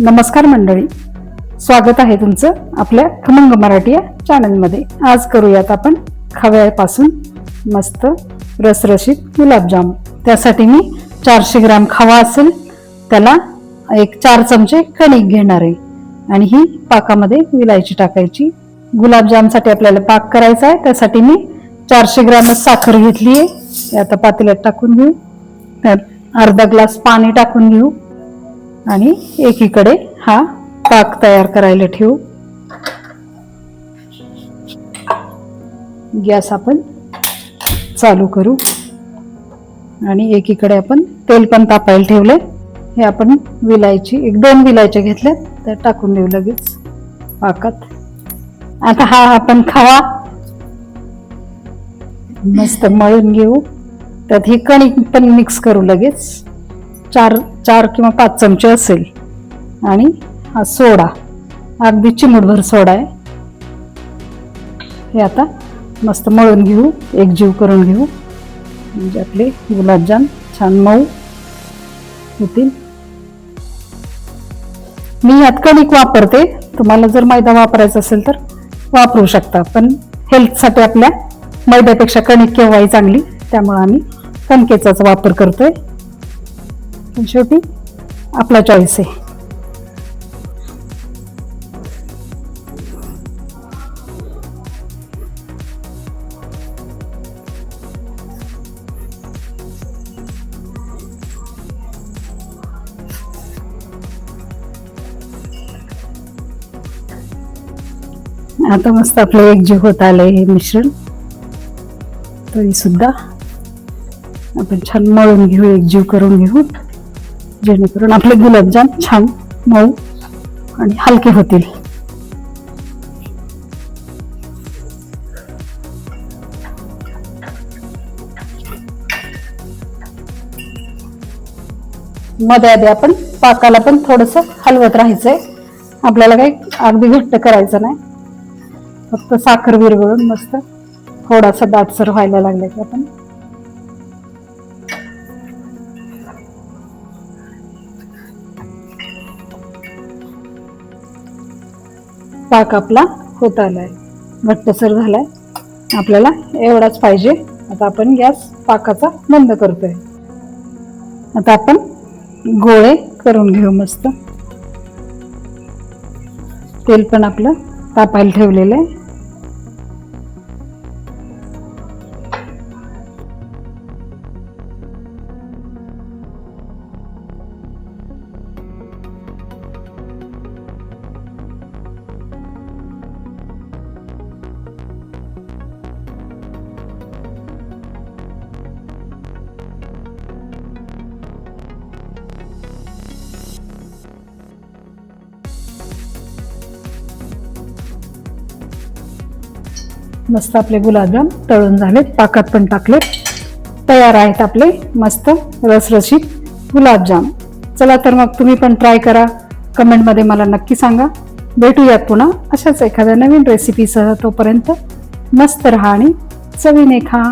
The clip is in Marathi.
नमस्कार मंडळी. स्वागत आहे तुमचं आपल्या खमंग मराठी या चॅनलमध्ये आज करूयात आपण खव्यापासून मस्त रसरशीत गुलाबजाम. त्यासाठी मी चारशे ग्राम खवा असेल त्याला एक चार चमचे कणिक घेणार आहे. आणि ही पाकामध्ये विलायची टाकायची. गुलाबजामसाठी आपल्याला पाक करायचा आहे त्यासाठी मी चारशे ग्राम साखर घेतली आहे आता पातेल्यात टाकून घेऊ. त्यात अर्धा ग्लास पाणी टाकून घेऊ. आणि एकीकडे हा पाक तयार करायला ठेवू. गॅस आपण चालू करू. आणि एकीकडे आपण तेल पण तापायला ठेवले हे आपण विलायची एक दोन विलायच्या घेतल्या त्या टाकून देऊ लगेच पाकात. आता हा आपण खावा. मस्त मळून घेऊ. त्यात ही कणिक पण मिक्स करू लगेच. चार चार किंवा पाच चमचे असेल. आणि हा सोडा अगदी चिमूटभर सोडा आहे. हे आता मस्त मळून घेऊ एकजीव करून घेऊ. म्हणजे आपले गुलाबजाम छान मऊ होतील. मी यात कणिक वापरते. तुम्हाला जर मैदा वापरायचा असेल तर वापरू शकता. पण हेल्थसाठी आपल्या मैद्यापेक्षा कणिक केव्हाही चांगली. त्यामुळे आम्ही कणकेचाच वापर करतोय. पण शेवटी आपला चॉईस आहे. आता मस्त आपलं एकजीव होत आलंय हे मिश्रण. तरी सुद्धा आपण छान मळून घेऊ एकजीव करून घेऊ. जेणेकरून आपले गुलाबजाम छान मऊ आणि हलके होतील. मध्ये आधी आपण पाकाला पण थोडस हलवत राहायचंय. आपल्याला काही अगदी घट्ट करायचं नाही. फक्त साखर विरघळून मस्त थोडासा दाटसर व्हायला लागला की आपण. पाक आपला होत आलाय. घट्टसर झालाय. आपल्याला एवढाच पाहिजे. आता आपण गॅस पाकाचा बंद करतोय. आता आपण गोळे करून घेऊ मस्त. तेल पण आपलं तापायला ठेवलेलं आहे. मस्त आपले गुलाबजाम तळून झालेत पाकात पण टाकलेत. तयार आहेत आपले मस्त रसरशीत गुलाबजाम. चला तर मग तुम्ही पण ट्राय करा. कमेंटमध्ये मला नक्की सांगा. भेटूयात पुन्हा अशाच एखाद्या नवीन रेसिपीसह तोपर्यंत मस्त रहा आणि चवीने खा.